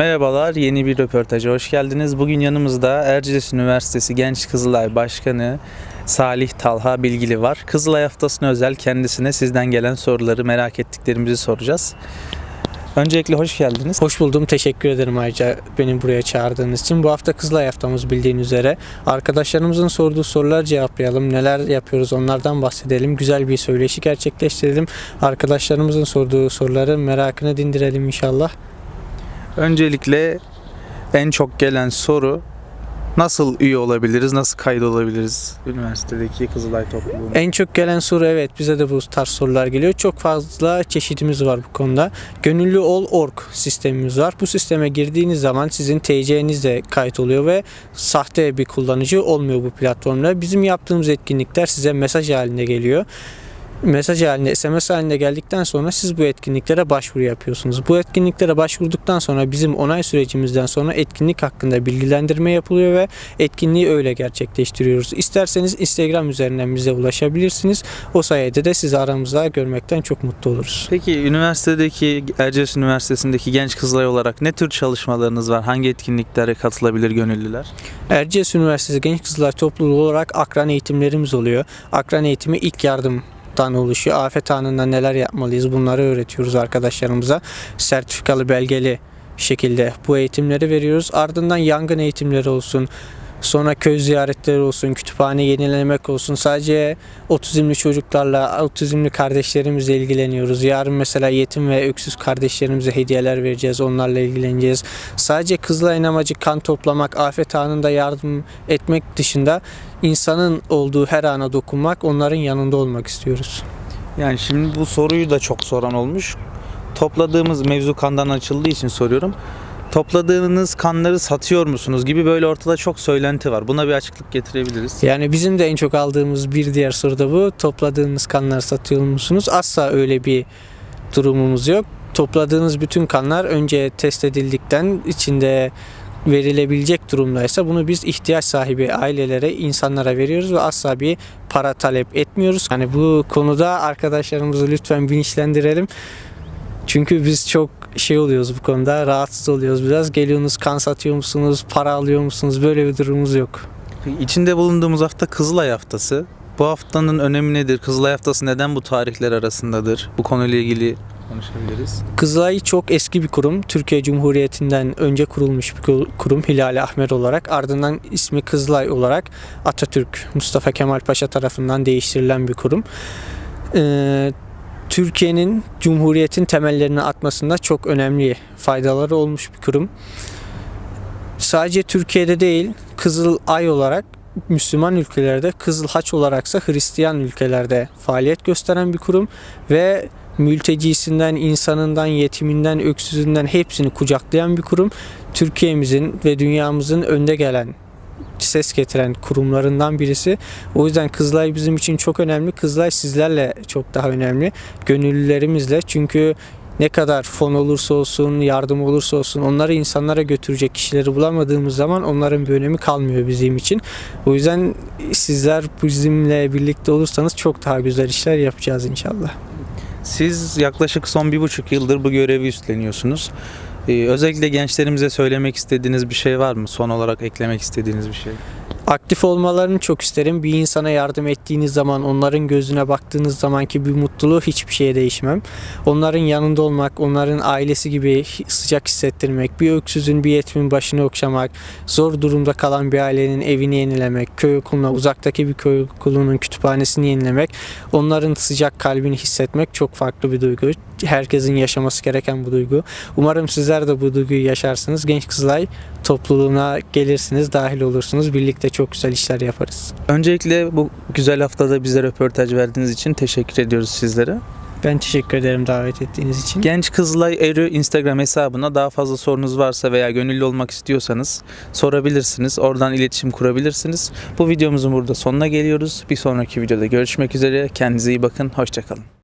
Merhabalar, yeni bir röportaja hoş geldiniz. Bugün yanımızda Erciyes Üniversitesi Genç Kızılay Başkanı Salih Talha Bilgili var. Kızılay haftasına özel kendisine sizden gelen soruları merak ettiklerimizi soracağız. Öncelikle hoş geldiniz. Hoş buldum. Teşekkür ederim ayrıca beni buraya çağırdığınız için. Bu hafta Kızılay haftamız bildiğin üzere. Arkadaşlarımızın sorduğu sorular cevaplayalım. Neler yapıyoruz onlardan bahsedelim. Güzel bir söyleşi gerçekleştirelim. Arkadaşlarımızın sorduğu soruları merakını dindirelim inşallah. Öncelikle en çok gelen soru nasıl üye olabiliriz, nasıl kaydolabiliriz üniversitedeki Kızılay topluluğuna? En çok gelen soru evet bize de bu tarz sorular geliyor. Çok fazla çeşidimiz var bu konuda. Gönüllü ol org sistemimiz var. Bu sisteme girdiğiniz zaman sizin TC'niz de kayıt oluyor ve sahte bir kullanıcı olmuyor bu platformda. Bizim yaptığımız etkinlikler size mesaj halinde geliyor. Mesaj halinde, SMS halinde geldikten sonra siz bu etkinliklere başvuru yapıyorsunuz. Bu etkinliklere başvurduktan sonra bizim onay sürecimizden sonra etkinlik hakkında bilgilendirme yapılıyor ve etkinliği öyle gerçekleştiriyoruz. İsterseniz Instagram üzerinden bize ulaşabilirsiniz. O sayede de sizi aramızda görmekten çok mutlu oluruz. Peki üniversitedeki, Erciyes Üniversitesi'ndeki genç Kızılay olarak ne tür çalışmalarınız var? Hangi etkinliklere katılabilir gönüllüler? Erciyes Üniversitesi Genç Kızlar Topluluğu olarak akran eğitimlerimiz oluyor. Akran eğitimi ilk yardımdan oluşuyor. Afet anında neler yapmalıyız bunları öğretiyoruz arkadaşlarımıza. Sertifikalı belgeli şekilde bu eğitimleri veriyoruz. Ardından yangın eğitimleri olsun. Sonra köy ziyaretleri olsun, kütüphane yenilemek olsun. Sadece otizmli çocuklarla, otizmli kardeşlerimizle ilgileniyoruz. Yarın mesela yetim ve öksüz kardeşlerimize hediyeler vereceğiz, onlarla ilgileneceğiz. Sadece Kızılay'ın amacı kan toplamak, afet anında yardım etmek dışında insanın olduğu her ana dokunmak, onların yanında olmak istiyoruz. Yani şimdi bu soruyu da çok soran olmuş. Topladığımız mevzu kandan açıldığı için soruyorum. Topladığınız kanları satıyor musunuz gibi böyle ortada çok söylenti var. Buna bir açıklık getirebiliriz. Yani bizim de en çok aldığımız bir diğer soru da bu. Topladığınız kanları satıyor musunuz? Asla öyle bir durumumuz yok. Topladığınız bütün kanlar önce test edildikten içinde verilebilecek durumdaysa bunu biz ihtiyaç sahibi ailelere, insanlara veriyoruz ve asla bir para talep etmiyoruz. Yani bu konuda arkadaşlarımızı lütfen bilinçlendirelim. Çünkü biz çok şey oluyoruz bu konuda, rahatsız oluyoruz biraz. Geliyorsunuz kan satıyor musunuz, para alıyor musunuz? Böyle bir durumumuz yok. İçinde bulunduğumuz hafta Kızılay Haftası. Bu haftanın önemi nedir? Kızılay Haftası neden bu tarihler arasındadır? Bu konuyla ilgili konuşabiliriz. Kızılay çok eski bir kurum. Türkiye Cumhuriyeti'nden önce kurulmuş bir kur- kurum Hilali Ahmer olarak. Ardından ismi Kızılay olarak Atatürk Mustafa Kemal Paşa tarafından değiştirilen bir kurum. Ee, Türkiye'nin Cumhuriyet'in temellerini atmasında çok önemli faydaları olmuş bir kurum. Sadece Türkiye'de değil, Kızıl Ay olarak Müslüman ülkelerde, Kızıl Haç olaraksa Hristiyan ülkelerde faaliyet gösteren bir kurum ve mültecisinden, insanından, yetiminden, öksüzünden hepsini kucaklayan bir kurum. Türkiye'mizin ve dünyamızın önde gelen ses getiren kurumlarından birisi. O yüzden Kızılay bizim için çok önemli. Kızılay sizlerle çok daha önemli. Gönüllülerimizle. Çünkü ne kadar fon olursa olsun, yardım olursa olsun onları insanlara götürecek kişileri bulamadığımız zaman onların bir önemi kalmıyor bizim için. O yüzden sizler bizimle birlikte olursanız çok daha güzel işler yapacağız inşallah. Siz yaklaşık son bir buçuk yıldır bu görevi üstleniyorsunuz. Ee, özellikle gençlerimize söylemek istediğiniz bir şey var mı? Son olarak eklemek istediğiniz bir şey. aktif olmalarını çok isterim. Bir insana yardım ettiğiniz zaman, onların gözüne baktığınız zamanki bir mutluluğu hiçbir şeye değişmem. Onların yanında olmak, onların ailesi gibi sıcak hissettirmek, bir öksüzün, bir yetimin başını okşamak, zor durumda kalan bir ailenin evini yenilemek, köy okuluna, uzaktaki bir köy okulunun kütüphanesini yenilemek, onların sıcak kalbini hissetmek çok farklı bir duygu. Herkesin yaşaması gereken bu duygu. Umarım sizler de bu duyguyu yaşarsınız. Genç Kızılay topluluğuna gelirsiniz, dahil olursunuz. Birlikte çok güzel işler yaparız. Öncelikle bu güzel haftada bize röportaj verdiğiniz için teşekkür ediyoruz sizlere. Ben teşekkür ederim davet ettiğiniz için. Genç Kızılay Erü Instagram hesabına daha fazla sorunuz varsa veya gönüllü olmak istiyorsanız sorabilirsiniz. Oradan iletişim kurabilirsiniz. Bu videomuzun burada sonuna geliyoruz. Bir sonraki videoda görüşmek üzere. Kendinize iyi bakın. Hoşçakalın.